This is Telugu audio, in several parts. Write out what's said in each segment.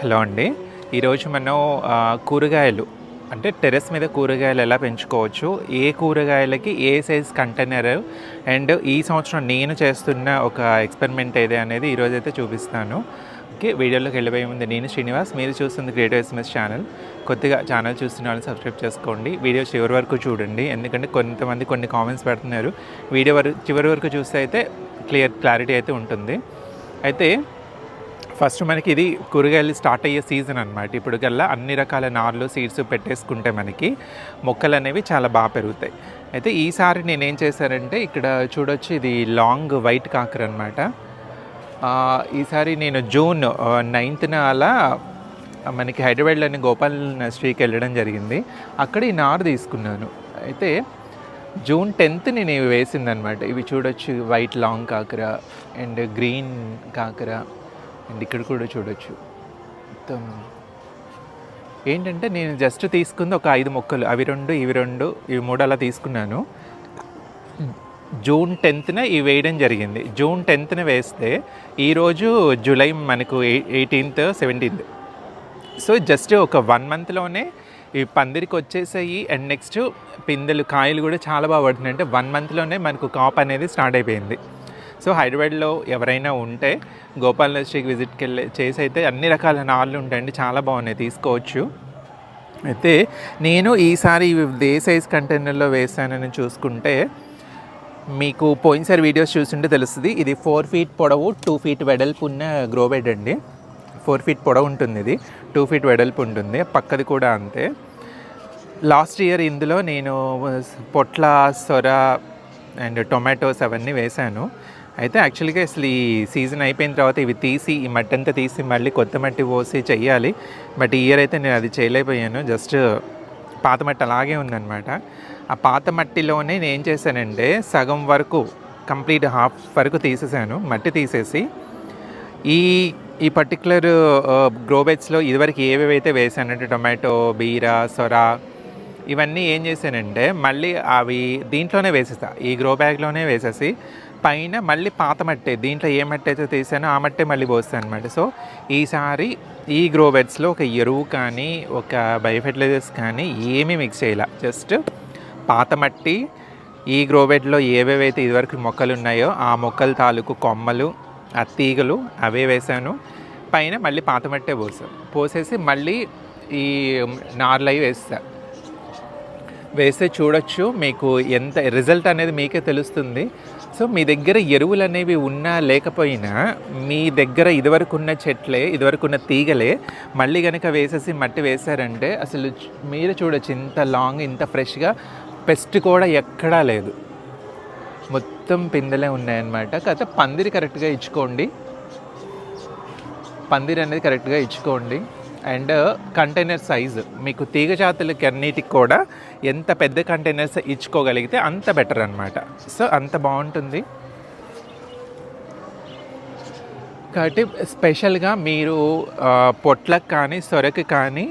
హలో అండి. ఈరోజు మనం కూరగాయలు అంటే టెర్రస్ మీద కూరగాయలు ఎలా పెంచుకోవచ్చు ఏ కూరగాయలకి ఏ సైజ్ కంటైనర్ అండ్ ఈ సంవత్సరం నేను చేస్తున్న ఒక ఎక్స్పెరిమెంట్ ఏది అనేది ఈరోజు అయితే చూపిస్తాను. ఓకే వీడియోలోకి వెళ్ళిపోయే ముందు నేను శ్రీనివాస్ మీరు చూస్తుంది క్రియేటివ్ ఎస్ఎంఎస్ ఛానల్. కొద్దిగా ఛానల్ చూస్తున్న వాళ్ళు సబ్స్క్రైబ్ చేసుకోండి. వీడియో చివరి వరకు చూడండి. ఎందుకంటే కొంతమంది కొన్ని కామెంట్స్ పెడుతున్నారు. వీడియో వరకు చివరి వరకు చూస్తే అయితే క్లియర్ క్లారిటీ అయితే ఉంటుంది. అయితే ఫస్ట్ మనకి ఇది కూరగాయలు స్టార్ట్ అయ్యే సీజన్ అనమాట ఇప్పుడు కల్లా అన్ని రకాల నార్లు సీడ్స్ పెట్టేసుకుంటే మనకి మొక్కలు అనేవి చాలా బాగా పెరుగుతాయి. అయితే ఈసారి నేనేం చేశానంటే ఇక్కడ చూడొచ్చు ఇది లాంగ్ వైట్ కాకర అనమాట ఈసారి నేను జూన్ నైన్త్న అలా మనకి హైదరాబాద్లోని గోపాల్ నర్సరీకి వెళ్ళడం జరిగింది. అక్కడ ఈ నారు తీసుకున్నాను. అయితే జూన్ టెన్త్ నేను ఇవి వేసిందనమాట ఇవి చూడొచ్చు వైట్ లాంగ్ కాకర అండ్ గ్రీన్ కాకర. అండ్ ఇక్కడ కూడా చూడొచ్చు. మొత్తం. ఏంటంటే నేను జస్ట్ తీసుకుంది ఒక ఐదు మొక్కలు. అవి రెండు ఇవి రెండు ఇవి మూడు అలా తీసుకున్నాను. జూన్ టెన్త్న ఇవి వేయడం జరిగింది. జూన్ టెన్త్న వేస్తే ఈరోజు జూలై మనకు ఎయిటీన్త్ సెవెంటీన్త్. సో జస్ట్ ఒక వన్ మంత్లోనే ఈ పందిరికి వచ్చేసాయి. అండ్ నెక్స్ట్ పిందెలు కాయలు కూడా చాలా బాగా పడుతున్నాయి. అంటే వన్ మంత్లోనే మనకు కాప్ అనేది స్టార్ట్ అయిపోయింది. సో హైదరాబాద్లో ఎవరైనా ఉంటే గోపాల్ నర్సరీకి విజిట్కి వెళ్ళి చేసి అయితే అన్ని రకాల నాళ్ళు ఉంటాయండి చాలా బాగున్నాయి తీసుకోవచ్చు. అయితే నేను ఈసారి ఇవి ఏ సైజ్ కంటైనర్లో వేసానని చూసుకుంటే మీకు పోయినసారి వీడియోస్ చూస్తుంటే తెలుస్తుంది. ఇది ఫోర్ ఫీట్ పొడవు టూ ఫీట్ వెడల్పు ఉన్న గ్రో బెడ్ అండి. ఫోర్ ఫీట్ పొడవు ఉంటుంది ఇది టూ ఫీట్ వెడల్పు ఉంటుంది పక్కది కూడా అంతే. లాస్ట్ ఇయర్ ఇందులో నేను పొట్ల సొర అండ్ టొమాటోస్ అవన్నీ వేశాను అయితే యాక్చువల్గా అసలు ఈ సీజన్ అయిపోయిన తర్వాత ఇవి తీసి ఈ మట్టి అంతా తీసి మళ్ళీ కొత్త మట్టి పోసి చెయ్యాలి. బట్ ఈ ఇయర్ అయితే నేను అది చేయలేకపోయాను. జస్ట్ పాత మట్టి అలాగే ఉందన్నమాట. ఆ పాత మట్టిలోనే నేను ఏం చేశానంటే సగం వరకు కంప్లీట్ హాఫ్ వరకు తీసేసాను మట్టి తీసేసి. ఈ ఈ పర్టికులర్ గ్రో బెడ్స్లో ఇదివరకు ఏవేవైతే వేసానంటే టొమాటో బీరా సొర ఇవన్నీ ఏం చేశానంటే మళ్ళీ అవి దీంట్లోనే వేసేసా ఈ గ్రో బ్యాగ్లోనే వేసేసి పైన మళ్ళీ పాత మట్టి దీంట్లో ఏ మట్టి అయితే తీసానో ఆ మట్టే మళ్ళీ పోస్తాను అనమాట సో ఈసారి ఈ గ్రో బెడ్స్లో ఒక ఎరువు కానీ ఒక బయోఫెర్టిలైజర్స్ కానీ ఏమీ మిక్స్ చేయాల. జస్ట్ పాత మట్టి ఈ గ్రో బెడ్లో ఏవేవైతే ఇదివరకు మొక్కలు ఉన్నాయో ఆ మొక్కల తాలూకు కొమ్మలు ఆ తీగలు అవే వేసాను. పైన మళ్ళీ పాత మట్టే పోసాను పోసేసి మళ్ళీ ఈ నార్లవి వేస్తా. వేస్తే చూడొచ్చు మీకు ఎంత రిజల్ట్ అనేది మీకే తెలుస్తుంది. సో మీ దగ్గర ఎరువులు అనేవి ఉన్నా లేకపోయినా మీ దగ్గర ఇదివరకు ఉన్న చెట్లే ఇదివరకు ఉన్న తీగలే మళ్ళీ కనుక వేసేసి మట్టి వేశారంటే అసలు మీరు చూడొచ్చు ఇంత లాంగ్ ఇంత ఫ్రెష్గా పెస్ట్ కూడా ఎక్కడా లేదు. మొత్తం పిందెలే ఉన్నాయన్నమాట. కాకపోతే పందిరి కరెక్ట్గా ఇచ్చుకోండి. పందిరి అనేది కరెక్ట్గా ఇచ్చుకోండి. And container size. మీకు తీగ జాతులకి అన్నిటికి కూడా ఎంత పెద్ద కంటైనర్స్ ఇచ్చుకోగలిగితే అంత బెటర్ అనమాట సో అంత బాగుంటుంది. కాబట్టి స్పెషల్గా మీరు పొట్లకు కానీ సొరకు కానీ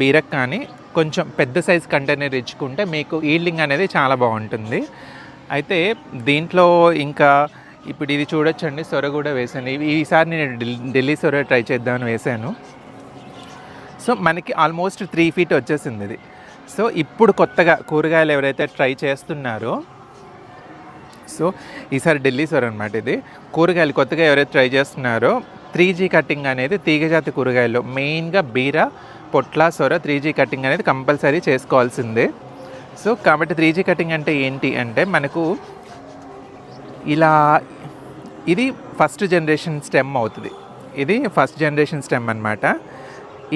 బీరకు కానీ కొంచెం పెద్ద సైజ్ కంటైనర్ ఇచ్చుకుంటే మీకు ఈల్డింగ్ అనేది చాలా బాగుంటుంది. అయితే దీంట్లో ఇంకా ఇప్పుడు ఇది చూడొచ్చండి సొర కూడా వేసాను. ఈసారి నేను ఢిల్- ఢిల్లీ సొర ట్రై చేద్దామని వేసాను. సో మనకి ఆల్మోస్ట్ త్రీ ఫీట్ వచ్చేసింది ఇది. సో ఇప్పుడు కొత్తగా కూరగాయలు ఎవరైతే ట్రై చేస్తున్నారో సో ఈసారి ఢిల్లీ సొర అనమాట ఇది. కూరగాయలు కొత్తగా ఎవరైతే ట్రై చేస్తున్నారో త్రీ జీ కటింగ్ అనేది తీగజాతి కూరగాయలు మెయిన్గా బీర పొట్ల సొర త్రీ జీ కటింగ్ అనేది కంపల్సరీ చేసుకోవాల్సిందే. సో కాబట్టి త్రీ జీ కటింగ్ అంటే ఏంటి అంటే మనకు ఇలా ఇది ఫస్ట్ జనరేషన్ స్టెమ్ అవుతుంది. ఇది ఫస్ట్ జనరేషన్ స్టెమ్ అనమాట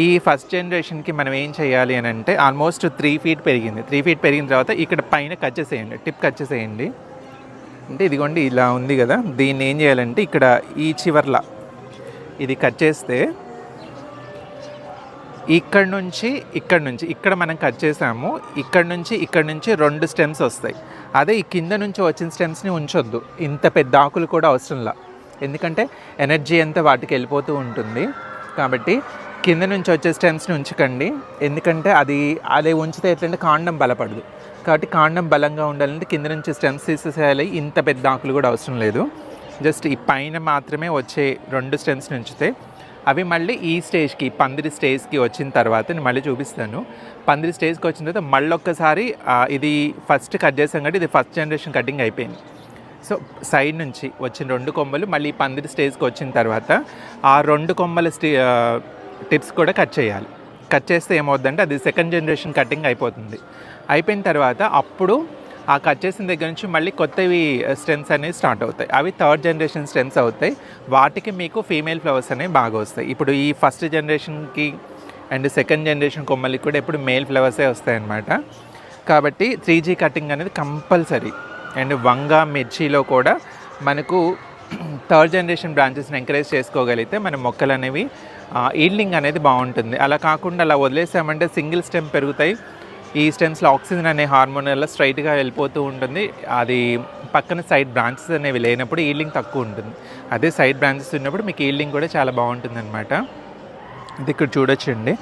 ఈ ఫస్ట్ జనరేషన్కి మనం ఏం చేయాలి అని అంటే ఆల్మోస్ట్ త్రీ ఫీట్ పెరిగింది. త్రీ ఫీట్ పెరిగిన తర్వాత ఇక్కడ పైన కట్ చేసేయండి. టిప్ కట్ చేసేయండి. అంటే ఇదిగోండి ఇలా ఉంది కదా. దీన్ని ఏం చేయాలంటే ఇక్కడ ఈ చివర్ల ఇది కట్ చేస్తే ఇక్కడ నుంచి ఇక్కడ నుంచి ఇక్కడ మనం కట్ చేసాము ఇక్కడ నుంచి ఇక్కడ నుంచి రెండు స్టెమ్స్ వస్తాయి. అదే ఈ కింద నుంచి వచ్చిన స్టెమ్స్ని ఉంచొద్దు. ఇంత పెద్ద ఆకులు కూడా అవసరంలా ఎందుకంటే ఎనర్జీ అంతా వాటికి వెళ్ళిపోతూ ఉంటుంది. కాబట్టి కింద నుంచి వచ్చే స్టెమ్స్ని ఉంచకండి. ఎందుకంటే అది అది ఉంచితే ఎట్లంటే కాండం బలపడదు. కాబట్టి కాండం బలంగా ఉండాలంటే కింద నుంచి స్టెమ్స్ తీసేసేయాలి. ఇంత పెద్ద ఆకులు కూడా అవసరం లేదు. జస్ట్ ఈ పైన మాత్రమే వచ్చే రెండు స్టెమ్స్ని ఉంచితే అవి మళ్ళీ ఈ స్టేజ్కి పందిరి స్టేజ్కి వచ్చిన తర్వాత నేను మళ్ళీ చూపిస్తాను. పందిరి స్టేజ్కి వచ్చిన తర్వాత మళ్ళీ ఒక్కసారి ఇది ఫస్ట్ కట్ చేసాం కాబట్టి ఇది ఫస్ట్ జనరేషన్ కటింగ్ అయిపోయింది. సో సైడ్ నుంచి వచ్చిన రెండు కొమ్మలు మళ్ళీ పందిరి స్టేజ్కి వచ్చిన తర్వాత ఆ రెండు కొమ్మల స్టే టిప్స్ కూడా కట్ చేయాలి. కట్ చేస్తే ఏమవుద్దంటే అది సెకండ్ జనరేషన్ కటింగ్ అయిపోతుంది. అయిపోయిన తర్వాత అప్పుడు ఆ కట్ చేసిన దగ్గర నుంచి మళ్ళీ కొత్తవి స్ట్రెంత్స్ అనేవి స్టార్ట్ అవుతాయి. అవి థర్డ్ జనరేషన్ స్ట్రెంత్స్ అవుతాయి. వాటికి మీకు ఫీమేల్ ఫ్లవర్స్ అనేవి బాగా వస్తాయి. ఇప్పుడు ఈ ఫస్ట్ జనరేషన్కి అండ్ సెకండ్ జనరేషన్ కొమ్మలకి కూడా ఎప్పుడు మేల్ ఫ్లవర్సే వస్తాయి అన్నమాట కాబట్టి త్రీ జీ కటింగ్ అనేది కంపల్సరీ అండ్ వంగ మిర్చిలో కూడా మనకు థర్డ్ జనరేషన్ బ్రాంచెస్ని ఎంకరేజ్ చేసుకోగలిగితే మన మొక్కలు అనేవి ఈల్డింగ్ అనేది బాగుంటుంది. అలా కాకుండా అలా వదిలేసామంటే సింగిల్ స్టెమ్ పెరుగుతాయి. ఈ స్టెమ్స్లో ఆక్సిజన్ అనే హార్మోన్ వల్ల స్ట్రైట్గా వెళ్ళిపోతూ ఉంటుంది. అది పక్కన సైడ్ బ్రాంచెస్ అనేవి లేనప్పుడు ఈల్డింగ్ తక్కువ ఉంటుంది. అదే సైడ్ బ్రాంచెస్ ఉన్నప్పుడు మీకు ఈల్డింగ్ కూడా చాలా బాగుంటుంది అనమాట ఇది ఇక్కడ చూడొచ్చండి.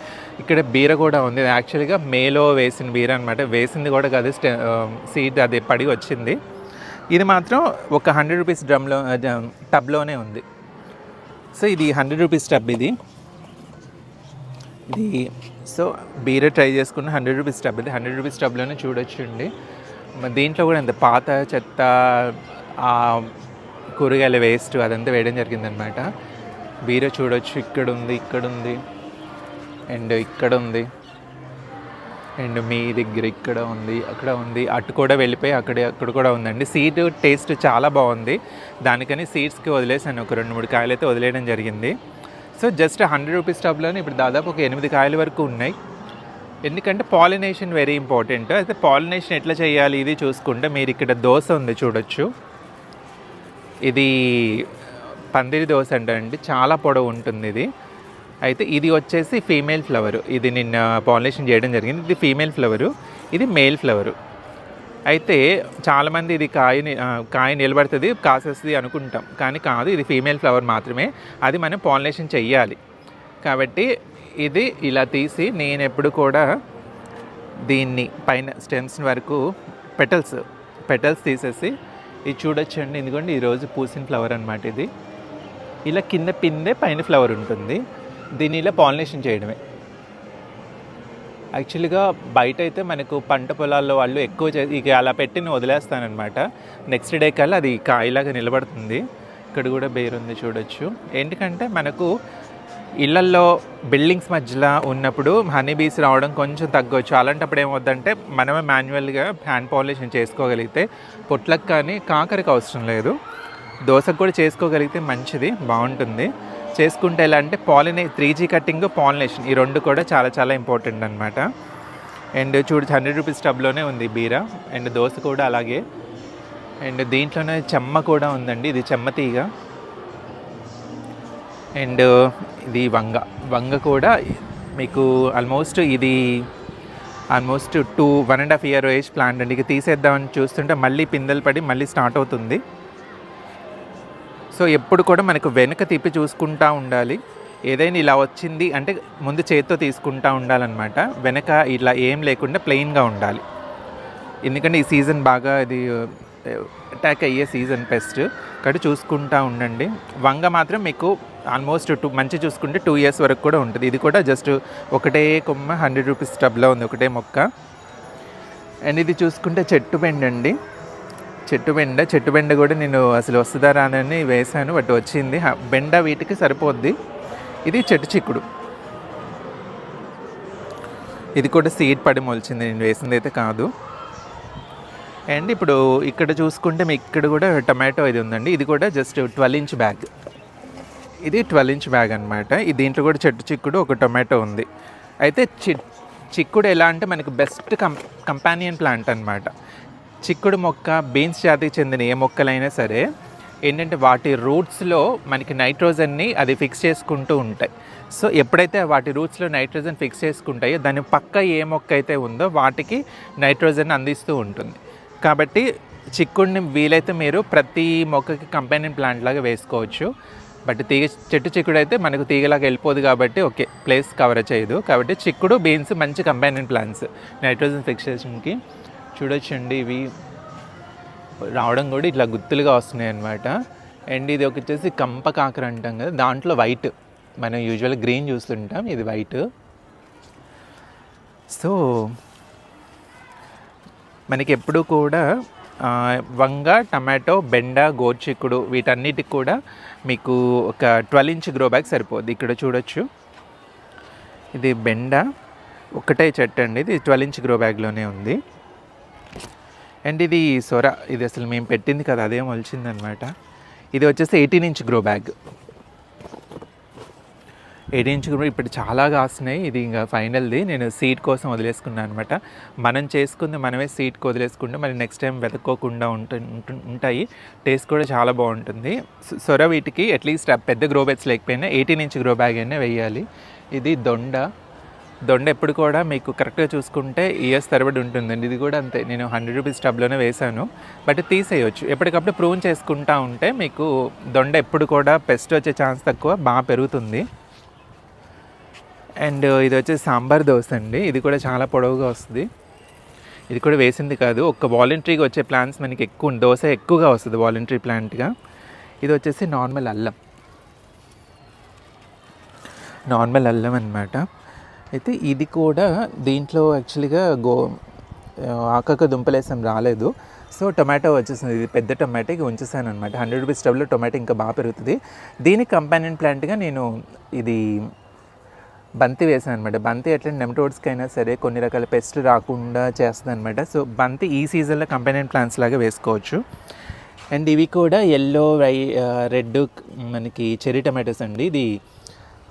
ఇక్కడ బీర కూడా ఉంది. యాక్చువల్గా మేలో వేసిన బీర అనమాట వేసింది కూడా కాదు సీడ్ అది పడి వచ్చింది. ఇది మాత్రం ఒక హండ్రెడ్ రూపీస్ డ్రమ్లో టబ్లోనే ఉంది. సో ఇది హండ్రెడ్ రూపీస్ టబ్ ఇది. ఇది సో బీరే ట్రై చేసుకున్న హండ్రెడ్ రూపీస్ టబ్ ఇది హండ్రెడ్ రూపీస్ టబ్లోనే చూడొచ్చండి. దీంట్లో కూడా ఎంత పాత చెత్త కూరగాయల వేస్ట్ అదంతా వేయడం జరిగిందనమాట బీరే చూడొచ్చు ఇక్కడ ఉంది ఇక్కడ ఉంది అండ్ ఇక్కడ ఉంది అండ్ మీ దగ్గర ఇక్కడ ఉంది అక్కడ ఉంది అటు కూడా వెళ్ళిపోయి అక్కడ అక్కడ కూడా ఉందండి. సీడ్ టేస్ట్ చాలా బాగుంది. దానికని సీడ్స్కి వదిలేసాను ఒక రెండు మూడు కాయలు అయితే వదిలేయడం జరిగింది. సో జస్ట్ హండ్రెడ్ రూపీస్ టబ్లోనే ఇప్పుడు దాదాపు ఒక ఎనిమిది కాయల వరకు ఉన్నాయి. ఎందుకంటే పాలినేషన్ వెరీ ఇంపార్టెంట్ అయితే పాలినేషన్ ఎట్లా చేయాలి ఇది చూసుకుంటే మీరు ఇక్కడ దోశ ఉంది చూడొచ్చు. ఇది పందిరి దోశ అంటారండి చాలా పొడవు ఉంటుంది ఇది. అయితే ఇది వచ్చేసి ఫీమేల్ ఫ్లవర్ ఇది నిన్న పాలినేషన్ చేయడం జరిగింది. ఇది ఫీమేల్ ఫ్లవరు ఇది మేల్ ఫ్లవరు అయితే చాలామంది ఇది కాయ కాయ నిలబడుతుంది కాసేస్తుంది అనుకుంటాం. కానీ కాదు ఇది ఫీమేల్ ఫ్లవర్ మాత్రమే. అది మనం పాలినేషన్ చెయ్యాలి. కాబట్టి ఇది ఇలా తీసి నేను ఎప్పుడు కూడా దీన్ని పైన స్టెమ్స్ వరకు పెటల్స్ పెటల్స్ తీసేసి ఇది చూడొచ్చండి. ఎందుకంటే ఈరోజు పూసిన ఫ్లవర్ అనమాట ఇది. ఇలా కింద పిందే పైన ఫ్లవర్ ఉంటుంది. దీన్ని ఇలా పాలినేషన్ చేయడమే. యాక్చువల్గా బయట అయితే మనకు పంట పొలాల్లో వాళ్ళు ఎక్కువ చే ఇక అలా పెట్టి నేను వదిలేస్తానమాట నెక్స్ట్ డే కల్లా అది కాయలాగా నిలబడుతుంది. ఇక్కడ కూడా బేర్ ఉంది చూడొచ్చు. ఎందుకంటే మనకు ఇళ్ళల్లో బిల్డింగ్స్ మధ్యలో ఉన్నప్పుడు హనీ బీస్ రావడం కొంచెం తగ్గవచ్చు అలాంటప్పుడు ఏమవుద్దంటే మనమే మాన్యువల్గా హ్యాండ్ పాలిషన్ చేసుకోగలిగితే పొట్లకు కానీ కాకరికి అవసరం లేదు. దోశకు కూడా చేసుకోగలిగితే మంచిది బాగుంటుంది. చేసుకుంటే ఎలా అంటే పాలినే త్రీ జీ కటింగ్ పాలినేషన్ ఈ రెండు కూడా చాలా చాలా ఇంపార్టెంట్ అనమాట అండ్ చూడు హండ్రెడ్ రూపీస్ టబ్లోనే ఉంది బీరా. అండ్ దోశ కూడా అలాగే. అండ్ దీంట్లోనే చెమ్మ కూడా ఉందండి. ఇది చెమ్మ తీగ. అండ్ ఇది వంగ. వంగ కూడా మీకు ఆల్మోస్ట్ ఇది almost two one and half year age plant అండి. ఇక తీసేద్దామని చూస్తుంటే మళ్ళీ పిందెలు పడి మళ్ళీ స్టార్ట్ అవుతుంది. సో ఎప్పుడు కూడా మనకు వెనుక తిప్పి చూసుకుంటా ఉండాలి. ఏదైనా ఇలా వచ్చింది అంటే ముందు చేత్తో తీసుకుంటా ఉండాలన్నమాట. వెనక ఇలా ఏం లేకుండా ప్లెయిన్గా ఉండాలి. ఎందుకంటే ఈ సీజన్ బాగా ఇది అటాక్ అయ్యే సీజన్ పెస్ట్ కాబట్టి చూసుకుంటూ ఉండండి. వంగ మాత్రం మీకు ఆల్మోస్ట్ టూ మంచి చూసుకుంటే టూ ఇయర్స్ వరకు కూడా ఉంటుంది. ఇది కూడా జస్ట్ ఒకటే కొమ్మ హండ్రెడ్ రూపీస్ టబ్లో ఉంది. ఒకటే మొక్క. అండ్ ఇది చూసుకుంటే చెట్టు పెండండి. చెట్టు బెండ చెట్టు బెండ కూడా నేను అసలు వస్తుందా రానని వేశాను బట్ వచ్చింది. బెండ వీటికి సరిపోద్ది. ఇది చెట్టు చిక్కుడు. ఇది కూడా సీడ్ పడి మొలిచింది నేను వేసింది అయితే కాదు. అండ్ ఇప్పుడు ఇక్కడ చూసుకుంటే మీకు ఇక్కడ కూడా టమాటో ఇది ఉందండి. ఇది కూడా జస్ట్ ట్వెల్వ్ ఇంచ్ బ్యాగ్. ఇది ట్వెల్వ్ ఇంచ్ బ్యాగ్ అనమాట దీంట్లో కూడా చెట్టు చిక్కుడు ఒక టొమాటో ఉంది. అయితే చి చిక్కుడు ఎలా అంటే మనకి బెస్ట్ కం కంపానియన్ ప్లాంట్ అనమాట చిక్కుడు మొక్క బీన్స్ జాతికి చెందిన ఏ మొక్కలైనా సరే ఏంటంటే వాటి రూట్స్లో మనకి నైట్రోజన్ని అది ఫిక్స్ చేసుకుంటూ ఉంటాయి. సో ఎప్పుడైతే వాటి రూట్స్లో నైట్రోజన్ ఫిక్స్ చేసుకుంటాయో దాని పక్క ఏ మొక్క అయితే ఉందో వాటికి నైట్రోజన్ అందిస్తూ ఉంటుంది. కాబట్టి చిక్కుడిని వీలైతే మీరు ప్రతి మొక్కకి కంపెనీ ప్లాంట్ లాగా వేసుకోవచ్చు. బట్ తీగ చెట్టు చిక్కుడు అయితే మనకు తీగలాగా వెళ్ళిపోదు కాబట్టి ఓకే ప్లేస్ కవర్ చేయదు. కాబట్టి చిక్కుడు బీన్స్ మంచి కంపెనీ ప్లాంట్స్ నైట్రోజన్ ఫిక్సేషన్కి చూడొచ్చండి. ఇవి రావడం కూడా ఇట్లా గుత్తులుగా వస్తున్నాయి అన్నమాట. అండ్ ఇది ఒక వచ్చేసి కంప కాకర అంటాం కదా దాంట్లో వైట్. మనం యూజువల్ గ్రీన్ చూస్తుంటాం ఇది వైట్. సో మనకి ఎప్పుడు కూడా వంగ టమాటో బెండ గోర్చిక్కుడు వీటన్నిటికి కూడా మీకు ఒక ట్వెల్వ్ ఇంచ్ గ్రో బ్యాగ్ సరిపోద్ది. ఇక్కడ చూడొచ్చు. ఇది బెండ ఒకటే చెట్టు అండి. ఇది ట్వెల్వ్ ఇంచ్ గ్రో బ్యాగ్లోనే ఉంది. అండ్ ఇది సొర ఇది అసలు మేము పెట్టింది కదా అదే మొలిచిందనమాట. ఇది వచ్చేసి eighteen inch grow bag eighteen inch grow ఇప్పుడు చాలా కాస్తున్నాయి. ఇది ఇంకా ఫైనల్ది నేను సీట్ కోసం వదిలేసుకున్నాను అనమాట మనం చేసుకుంది మనమే సీట్కి వదిలేసుకుంటే మరి నెక్స్ట్ టైం వెతుక్కోకుండా ఉంటు ఉంటాయి. టేస్ట్ కూడా చాలా బాగుంటుంది. సొర వీటికి అట్లీస్ట్ పెద్ద గ్రో బ్యాగ్స్ లేకపోయినా ఎయిటీన్ ఇంచ్ గ్రో బ్యాగ్ అయినా వేయాలి. ఇది దొండ. దొండ ఎప్పుడు కూడా మీకు కరెక్ట్గా చూసుకుంటే ఇయర్స్ తరబడి ఉంటుందండి. ఇది కూడా అంతే. నేను హండ్రెడ్ రూపీస్ టబ్లోనే వేశాను. బట్ తీసేయొచ్చు. ఎప్పటికప్పుడు ప్రూన్ చేసుకుంటా ఉంటే మీకు దొండ ఎప్పుడు కూడా పెస్ట్ వచ్చే ఛాన్స్ తక్కువ బాగా పెరుగుతుంది. అండ్ ఇది వచ్చేసి సాంబార్ దోశ అండి. ఇది కూడా చాలా పొడవుగా వస్తుంది. ఇది కూడా వేసింది కాదు. ఒక్క వాలంటరీగా వచ్చే ప్లాంట్స్ మనకి ఎక్కువ దోశ ఎక్కువగా వస్తుంది వాలంటరీ ప్లాంట్గా ఇది వచ్చేసి నార్మల్ అల్లం. నార్మల్ అల్లం అనమాట అయితే ఇది కూడా దీంట్లో యాక్చువల్గా గో ఆకాక దుంపలేసాం రాలేదు. సో టొమాటో వచ్చేసింది. ఇది పెద్ద టొమాటోకి ఉంచేసాను అనమాట హండ్రెడ్ రూపీస్ స్టవ్లో టొమాటో ఇంకా బాగా పెరుగుతుంది. దీనికి కంపానియన్ ప్లాంట్గా నేను ఇది బంతి వేసాను అనమాట బంతి ఎట్లా నెమటోడ్స్కి అయినా సరే కొన్ని రకాల పెస్ట్లు రాకుండా చేస్తుంది అనమాట సో బంతి ఈ సీజన్లో కంపానియన్ ప్లాంట్స్ లాగా వేసుకోవచ్చు. అండ్ ఇవి కూడా ఎల్లో వై రెడ్ మనకి చెరీ టొమాటోస్ అండి. ఇది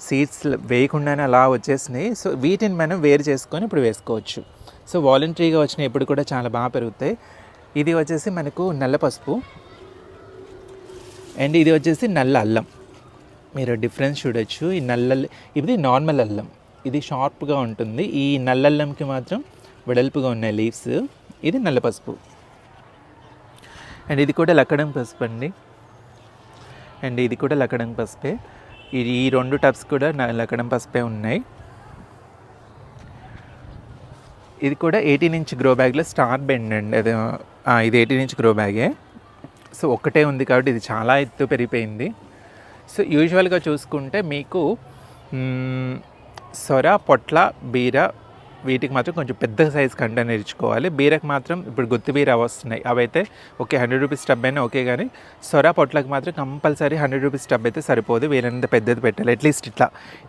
సీడ్స్ వేయకుండానే అలా వచ్చేసినాయి. సో వీటిని మనం వేరు చేసుకొని ఇప్పుడు వేసుకోవచ్చు. సో వాలంటరీగా వచ్చిన ఇప్పుడు కూడా చాలా బాగా పెరుగుతాయి. ఇది వచ్చేసి మనకు నల్ల పసుపు. అండ్ ఇది వచ్చేసి నల్ల అల్లం. మీరు డిఫరెన్స్ చూడొచ్చు. ఈ నల్ల ఇది నార్మల్ అల్లం. ఇది షార్ప్గా ఉంటుంది. ఈ నల్లల్లంకి మాత్రం వెడల్పుగా ఉన్నాయి లీవ్స్. ఇది నల్ల పసుపు. అండ్ ఇది కూడా లక్కడం పసుపు అండి. అండ్ ఇది కూడా లక్కడం పసుపే. ఇది ఈ రెండు టబ్స్ కూడా నా లక్కడం పసుపే ఉన్నాయి. ఇది కూడా ఎయిటీన్ ఇంచ్ గ్రో బ్యాగ్లో స్టార్ బెండ్ అండి. అది ఇది ఎయిటీన్ ఇంచ్ గ్రో బ్యాగే. సో ఒక్కటే ఉంది కాబట్టి ఇది చాలా ఎత్తు పెరిగిపోయింది. సో యూజువల్గా చూసుకుంటే మీకు సొర పొట్ల బీర వీటికి మాత్రం కొంచెం పెద్ద సైజ్ కంటైనర్ ఇచ్చుకోవాలి. బీరకు మాత్రం ఇప్పుడు గుత్తి బీర వస్తున్నాయి. అవైతే ఓకే హండ్రెడ్ రూపీస్ టబ్ అయినా ఓకే కానీ సొర పొట్లకు మాత్రం కంపల్సరీ హండ్రెడ్ రూపీస్ టబ్ అయితే సరిపోదు. వీలైనంత పెద్దది పెట్టాలి. అట్లీస్ట్ ఇట్లా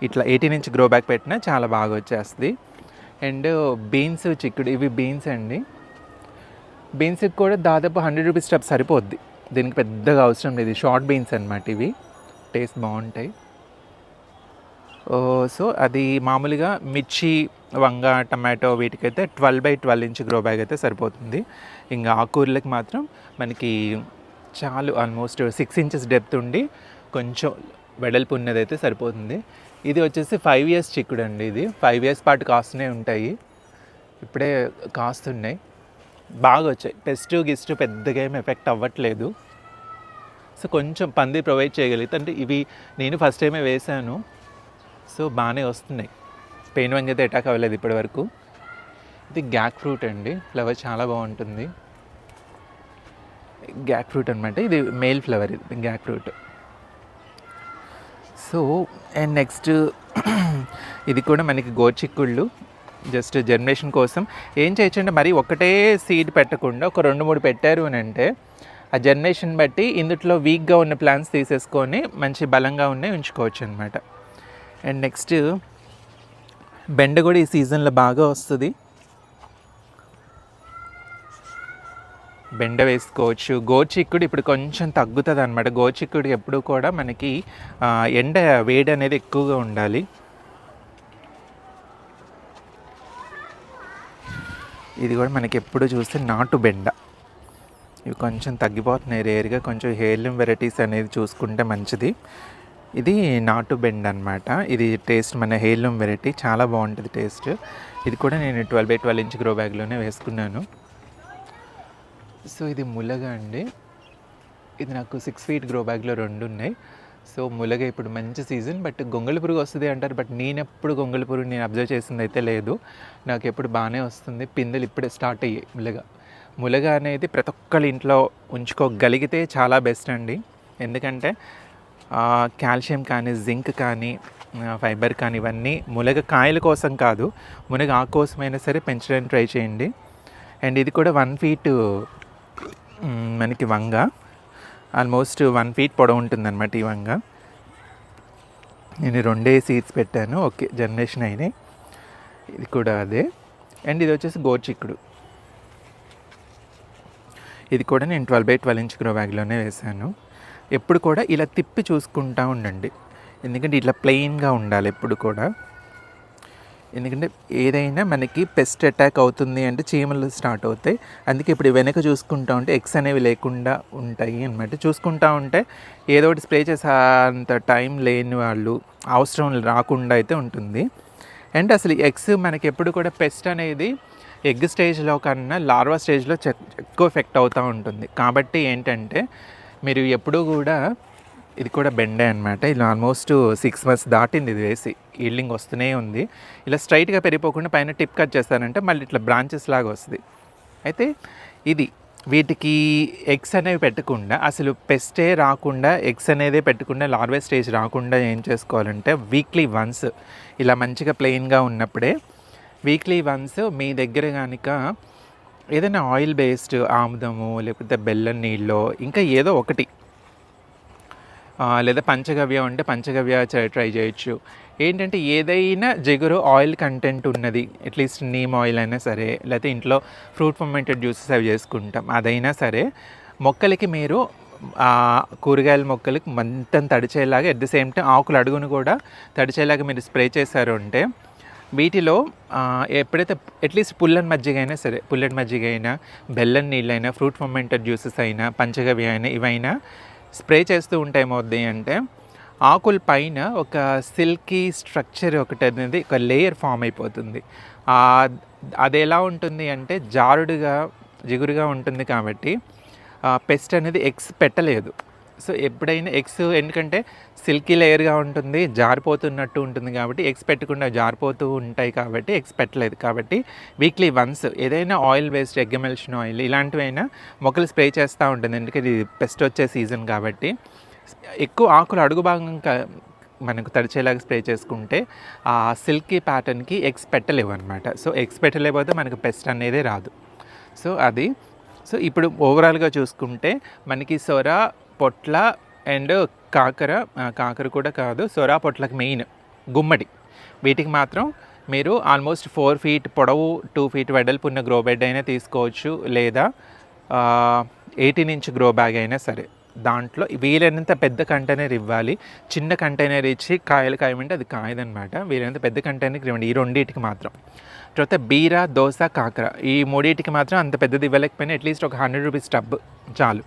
ఇట్లా ఎయిటీన్ ఇంచ్ గ్రో బ్యాక్ పెట్టినా చాలా బాగా వచ్చేస్తుంది. అండ్ బీన్స్ చిక్కుడు ఇవి బీన్స్ అండి. బీన్స్కి కూడా దాదాపు హండ్రెడ్ రూపీస్ టబ్ సరిపోద్ది. దీనికి పెద్దగా అవసరం లేదు. షార్ట్ బీన్స్ అనమాట ఇవి. టేస్ట్ బాగుంటాయి. సో అది మామూలుగా మిర్చి వంగ tomato వీటికైతే twelve by twelve inch grow bag అయితే సరిపోతుంది. ఇంకా ఆకూరలకు మాత్రం మనకి చాలు ఆల్మోస్ట్ సిక్స్ ఇంచెస్ డెప్త్ ఉండి కొంచెం వెడల్పు ఉన్నదైతే సరిపోతుంది. ఇది వచ్చేసి ఫైవ్ ఇయర్స్ చిక్కుడు అండి ఇది. ఫైవ్ ఇయర్స్ పాటు కాస్తూనే ఉంటాయి. ఇప్పుడే కాస్తున్నాయి. బాగా వచ్చాయి. పెస్ట్ గిస్ట్ పెద్దగా ఏం ఎఫెక్ట్ అవ్వట్లేదు. సో కొంచెం పంది ప్రొవైడ్ చేయగలిగితే అంటే ఇవి నేను ఫస్ట్ టైమే వేశాను. సో బాగానే వస్తున్నాయి. పెయిన్ వంగి అయితే అటాక్ అవ్వలేదు ఇప్పటి వరకు ఇది గ్యాక్ ఫ్రూట్ అండి. ఫ్లవర్ చాలా బాగుంటుంది. గ్యాక్ ఫ్రూట్ అనమాట ఇది మేల్ ఫ్లవర్ ఇది gac fruit so and next ఇది కూడా మనకి గోచిక్కుళ్ళు జస్ట్ జనరేషన్ కోసం. ఏం చేయొచ్చంటే మరి ఒకటే సీడ్ పెట్టకుండా ఒక రెండు మూడు పెట్టారు అని అంటే ఆ జనరేషన్ బట్టి ఇందుట్లో వీక్గా ఉన్న ప్లాన్స్ తీసేసుకొని మంచి బలంగా ఉన్నాయి ఉంచుకోవచ్చు అనమాట అండ్ నెక్స్ట్ బెండ కూడా ఈ సీజన్లో బాగా వస్తుంది. బెండ వేసుకోవచ్చు. గోచిక్కుడు ఇప్పుడు కొంచెం తగ్గుతుంది అనమాట గోచిక్కుడు ఎప్పుడు కూడా మనకి ఎండ వేడి అనేది ఎక్కువగా ఉండాలి. ఇది కూడా మనకి ఎప్పుడు చూస్తే నాటు బెండ. ఇవి కొంచెం తగ్గిపోతున్నాయి. రేర్గా కొంచెం హేర్లూమ్ వెరైటీస్ అనేది చూసుకుంటే మంచిది. ఇది నాటు బెండ్ అనమాట ఇది టేస్ట్ మన హేలూమ్ వెరైటీ చాలా బాగుంటుంది టేస్ట్. ఇది కూడా నేను twelve by twelve inch grow బ్యాగ్లోనే వేసుకున్నాను. సో ఇది ములగ అండి. ఇది నాకు సిక్స్ ఫీట్ గ్రో బ్యాగ్లో రెండు ఉన్నాయి. సో ములగ ఇప్పుడు మంచి సీజన్ బట్ గొంగళి పురుగు వస్తుంది అంటారు బట్ నేను ఎప్పుడు గొంగళి పురుగు నేను అబ్జర్వ్ చేసింది అయితే లేదు. నాకు ఎప్పుడు బాగానే వస్తుంది. పిందెలు ఇప్పుడే స్టార్ట్ అయ్యాయి ములగ. ములగ అనేది ప్రతి ఒక్కళ్ళ ఇంట్లో ఉంచుకోగలిగితే చాలా బెస్ట్ అండి. ఎందుకంటే కాల్షియం కానీ జింక్ కానీ ఫైబర్ కానీ ఇవన్నీ మునగ కాయల కోసం కాదు మునగ ఆకు కోసమైనా సరే పెంచడానికి ట్రై చేయండి. అండ్ ఇది కూడా వన్ ఫీట్ మనకి వంగ. ఆల్మోస్ట్ వన్ ఫీట్ పొడవు ఉంటుందన్నమాట ఈ వంగ. నేను రెండే సీడ్స్ పెట్టాను. ఓకే జనరేషన్ అయినాయి ఇది కూడా అదే. అండ్ ఇది వచ్చేసి గోర్చిక్కుడు ఇది కూడా నేను twelve by twelve inch grow బ్యాగ్లోనే వేశాను. ఎప్పుడు కూడా ఇలా తిప్పి చూసుకుంటూ ఉండండి. ఎందుకంటే ఇట్లా ప్లెయిన్గా ఉండాలి ఎప్పుడు కూడా. ఎందుకంటే ఏదైనా మనకి పెస్ట్ అటాక్ అవుతుంది అంటే చీమలు స్టార్ట్ అవుతాయి. అందుకే ఇప్పుడు వెనక చూసుకుంటా ఉంటే ఎగ్స్ అనేవి లేకుండా ఉంటాయి అనమాట చూసుకుంటా ఉంటే ఏదో ఒకటి స్ప్రే చేసే అంత టైం లేని వాళ్ళు అవసరం రాకుండా అయితే ఉంటుంది. అండ్ అసలు ఎగ్స్ మనకి ఎప్పుడు కూడా పెస్ట్ అనేది ఎగ్ స్టేజ్లో కన్నా లార్వా స్టేజ్లో ఎక్కువ ఎఫెక్ట్ అవుతూ ఉంటుంది. కాబట్టి ఏంటంటే మీరు ఎప్పుడూ కూడా ఇది కూడా బెండే అనమాట ఇది ఆల్మోస్ట్ సిక్స్ మంత్స్ దాటింది ఇది వేసి. ఈల్డింగ్ వస్తూనే ఉంది. ఇలా స్ట్రైట్గా పెరిగిపోకుండా పైన టిప్ కట్ చేస్తానంటే మళ్ళీ ఇట్లా బ్రాంచెస్ లాగా వస్తుంది. అయితే ఇది వీటికి ఎగ్స్ అనేవి పెట్టకుండా అసలు పెస్టే రాకుండా ఎగ్స్ అనేది పెట్టకుండా లార్వే స్టేజ్ రాకుండా ఏం చేసుకోవాలంటే వీక్లీ వన్స్ ఇలా మంచిగా ప్లెయిన్గా ఉన్నప్పుడే వీక్లీ వన్స్ మీ దగ్గర కనుక ఏదైనా ఆయిల్ బేస్డ్ ఆముదము లేకపోతే బెల్లం నీళ్ళు ఇంకా ఏదో ఒకటి. లేదా పంచగవ్య ఉంటే పంచగవ్య ట్రై చేయొచ్చు. ఏంటంటే ఏదైనా జిగురు ఆయిల్ కంటెంట్ ఉన్నది అట్లీస్ట్ నీమ్ ఆయిల్ అయినా సరే లేకపోతే ఇంట్లో ఫ్రూట్ ఫర్మెంటెడ్ జ్యూసెస్ అవి చేసుకుంటాం అదైనా సరే మొక్కలకి మీరు కూరగాయల మొక్కలకు మొత్తం తడిచేలాగా అట్ ద సేమ్ టైం ఆకులు అడుగును కూడా తడిచేలాగా మీరు స్ప్రే చేశారు అంటే వీటిలో ఎప్పుడైతే అట్లీస్ట్ పుల్లన్ మజ్జిగ అయినా సరే పుల్లటి మజ్జిగ అయినా బెల్లం నీళ్ళైనా ఫ్రూట్ ఫర్మెంటెడ్ జ్యూసెస్ అయినా పంచగవి అయినా ఇవైనా స్ప్రే చేస్తూ ఉంటే ఏమవుద్ది అంటే ఆకుల పైన ఒక సిల్కీ స్ట్రక్చర్ ఒకటి అనేది ఒక లేయర్ ఫామ్ అయిపోతుంది. అది ఎలా ఉంటుంది అంటే జారుడుగా జిగురుగా ఉంటుంది కాబట్టి పెస్ట్ అనేది ఎగ్స్ పెట్టలేదు. సో ఎప్పుడైనా ఎగ్స్ ఎందుకంటే సిల్కీ లేయర్గా ఉంటుంది జారిపోతున్నట్టు ఉంటుంది కాబట్టి ఎగ్స్ పెట్టకుండా జారిపోతూ ఉంటాయి కాబట్టి ఎగ్స్ పెట్టలేదు. కాబట్టి వీక్లీ వన్స్ ఏదైనా oil based egg emulsion oil ఇలాంటివైనా మొక్కలు స్ప్రే చేస్తూ ఉంటుంది. ఎందుకంటే ఇది పెస్ట్ వచ్చే సీజన్ కాబట్టి. ఎక్కువ ఆకులు అడుగు భాగం క- మనకు తడిచేలాగా స్ప్రే చేసుకుంటే ఆ సిల్కీ ప్యాటర్న్కి ఎగ్స్ పెట్టలేవు అనమాట సో ఎగ్స్ పెట్టలేకపోతే మనకు పెస్ట్ అనేది రాదు. సో అది. సో ఇప్పుడు ఓవరాల్గా చూసుకుంటే మనకి సొర పొట్ల అండ్ కాకర కాకర కూడా కాదు సొరా పొట్లకు మెయిన్ గుమ్మడి. వీటికి మాత్రం మీరు ఆల్మోస్ట్ ఫోర్ ఫీట్ పొడవు టూ ఫీట్ వెడల్పు ఉన్న గ్రో బెడ్ అయినా తీసుకోవచ్చు లేదా ఎయిటీన్ ఇంచ్ గ్రో బ్యాగ్ అయినా సరే. దాంట్లో వీలైనంత పెద్ద కంటైనర్ ఇవ్వాలి. చిన్న కంటైనర్ ఇచ్చి కాయలు కాయమంటే అది కాయదనమాట వీలైనంత పెద్ద కంటైనర్కి ఇవ్వండి ఈ రెండింటికి మాత్రం. తర్వాత బీర దోస కాకర ఈ మూడింటికి మాత్రం అంత పెద్దది ఇవ్వలేకపోయినా అట్లీస్ట్ ఒక హండ్రెడ్ రూపీస్ టబ్ చాలు.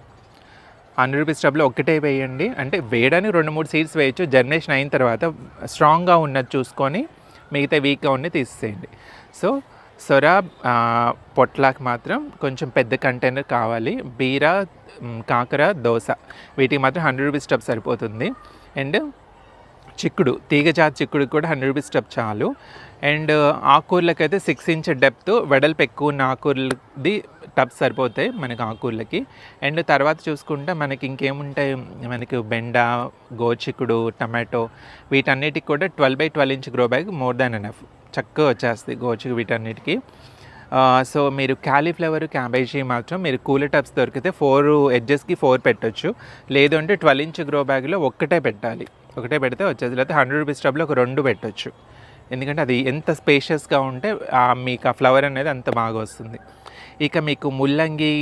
హండ్రెడ్ రూపీస్ టబ్లో ఒక్కటే వేయండి. అంటే వేయడానికి రెండు మూడు సీడ్స్ వేయచ్చు. జనరేషన్ అయిన తర్వాత స్ట్రాంగ్గా ఉన్నది చూసుకొని మిగతా వీక్గా ఉన్నది తీసేయండి. సో సొర ఆ, పొట్లాకి మాత్రం కొంచెం పెద్ద కంటైనర్ కావాలి. బీర కాకర దోస వీటికి మాత్రం హండ్రెడ్ రూపీస్ టబ్ సరిపోతుంది. అండ్ చిక్కుడు తీగజాతి చిక్కుడు కూడా హండ్రెడ్ రూపీస్ టబ్ చాలు. అండ్ ఆకుకూరలకి అయితే సిక్స్ ఇంచ్ డెప్త్ వెడల్పు ఎక్కువ ఉన్న ఆకూరలది టబ్స్ సరిపోతాయి మనకి ఆకుకూరలకి అండ్ తర్వాత చూసుకుంటే మనకి ఇంకేముంటాయి? మనకి బెండ గోచిక్కుడు టమాటో వీటన్నిటికి కూడా twelve by twelve inch grow bag more than enough. చక్కగా వచ్చేస్తాయి గోచికు వీటన్నిటికీ. సో మీరు క్యాలీఫ్లవర్ క్యాబేజీ మాత్రం మీరు కూలర్ టబ్స్ దొరికితే ఫోర్ ఎడ్జెస్కి ఫోర్ పెట్టొచ్చు. లేదు అంటే ట్వెల్వ్ ఇంచ్ గ్రో బ్యాగ్లో ఒక్కటే పెట్టాలి. ఒకటే పెడితే వచ్చేది. లేకపోతే హండ్రెడ్ రూపీస్ టబ్లో ఒక రెండు పెట్టొచ్చు. ఎందుకంటే అది ఎంత స్పేషియస్గా ఉంటే మీకు ఆ ఫ్లవర్ అనేది అంత బాగా వస్తుంది. ఇక మీకు ముల్లంగి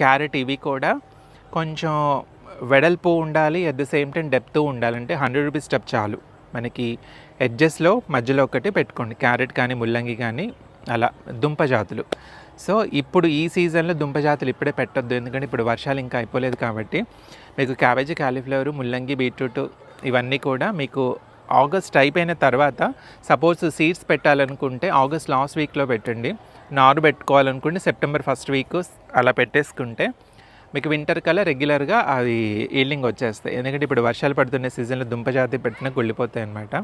క్యారెట్ ఇవి కూడా కొంచెం వెడల్పు ఉండాలి at the same time depth ఉండాలంటే హండ్రెడ్ రూపీస్ స్టెప్ చాలు. మనకి ఎడ్జెస్లో మధ్యలో ఒకటి పెట్టుకోండి. క్యారెట్ కానీ ముల్లంగి కానీ అలా దుంప జాతులు సో ఇప్పుడు ఈ సీజన్లో దుంప జాతులు ఇప్పుడే పెట్టొద్దు. ఎందుకంటే ఇప్పుడు వర్షాలు ఇంకా అయిపోలేదు కాబట్టి మీకు క్యాబేజీ కాలీఫ్లవర్ ముల్లంగి బీట్రూట్ ఇవన్నీ కూడా మీకు ఆగస్ట్ అయిపోయిన తర్వాత సపోజ్ సీడ్స్ పెట్టాలనుకుంటే ఆగస్ట్ లాస్ట్ వీక్లో పెట్టండి. నారు పెట్టుకోవాలనుకుంటే సెప్టెంబర్ ఫస్ట్ వీక్ అలా పెట్టేసుకుంటే మీకు వింటర్ కల్లా రెగ్యులర్గా అవి ఈల్డింగ్ వచ్చేస్తాయి. ఎందుకంటే ఇప్పుడు వర్షాలు పడుతున్న సీజన్లో దుంపజాతి పెట్టినా కుళ్ళిపోతాయి అనమాట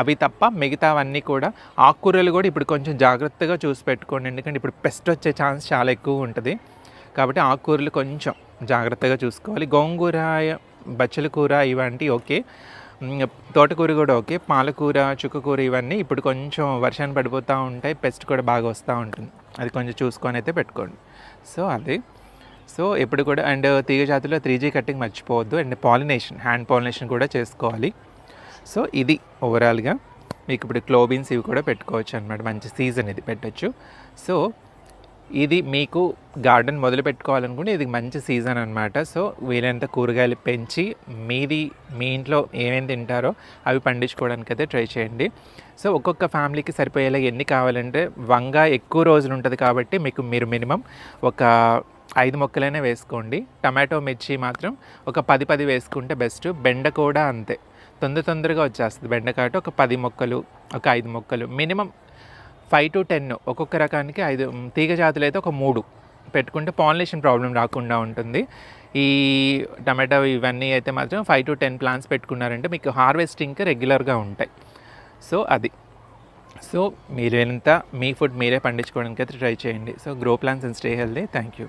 అవి తప్ప మిగతావన్నీ కూడా ఆకుకూరలు కూడా ఇప్పుడు కొంచెం జాగ్రత్తగా చూసి పెట్టుకోండి. ఎందుకంటే ఇప్పుడు పెస్ట్ వచ్చే ఛాన్స్ చాలా ఎక్కువ ఉంటుంది. కాబట్టి ఆకుకూరలు కొంచెం జాగ్రత్తగా చూసుకోవాలి. గోంగూర బచ్చల కూర ఇవంటి ఓకే. తోటకూర కూడా ఓకే. పాలకూర చుక్కకూర ఇవన్నీ ఇప్పుడు కొంచెం వర్షాన్ని పడిపోతూ ఉంటాయి. పెస్ట్ కూడా బాగా వస్తూ ఉంటుంది. అది కొంచెం చూసుకొని అయితే పెట్టుకోండి. సో అది. సో ఎప్పుడు కూడా అండ్ తీగ జాతిలో త్రీ జీ కట్టింగ్ మర్చిపోవద్దు. అండ్ పాలినేషన్ హ్యాండ్ పాలినేషన్ కూడా చేసుకోవాలి. సో ఇది ఓవరాల్గా మీకు ఇప్పుడు క్లోబీన్స్ ఇవి కూడా పెట్టుకోవచ్చు అనమాట మంచి సీజన్ ఇది పెట్టచ్చు. సో ఇది మీకు గార్డెన్ మొదలు పెట్టుకోవాలనుకుంటే ఇది మంచి సీజన్ అనమాట సో వీలైనంత కూరగాయలు పెంచి మీది మీ ఇంట్లో ఏమేమి తింటారో అవి పండించుకోవడానికి అయితే ట్రై చేయండి. సో ఒక్కొక్క ఫ్యామిలీకి సరిపోయేలా ఎన్ని కావాలంటే వంగ ఎక్కువ రోజులు ఉంటుంది కాబట్టి మీకు మీరు మినిమం ఒక ఐదు మొక్కలైనా వేసుకోండి. టమాటో మిర్చి మాత్రం ఒక పది పది వేసుకుంటే బెస్ట్ బెండ కూడా అంతే. తొందర తొందరగా వచ్చేస్తుంది. బెండకాయ ఒక పది మొక్కలు ఒక ఐదు మొక్కలు మినిమం ఫైవ్ టు టెన్ ఒక్కొక్క రకానికి ఐదు తీగ జాతులు అయితే ఒక మూడు పెట్టుకుంటే పాలినేషన్ ప్రాబ్లం రాకుండా ఉంటుంది. ఈ టమాటో ఇవన్నీ అయితే మాత్రం ఫైవ్ టు టెన్ ప్లాంట్స్ పెట్టుకున్నారంటే మీకు హార్వెస్టింగ్కి రెగ్యులర్గా ఉంటాయి. సో అది. సో మీరు ఎంత మీ ఫుడ్ మీరే పండించుకోవడానికి అయితే ట్రై చేయండి. So grow plants and stay healthy thank you.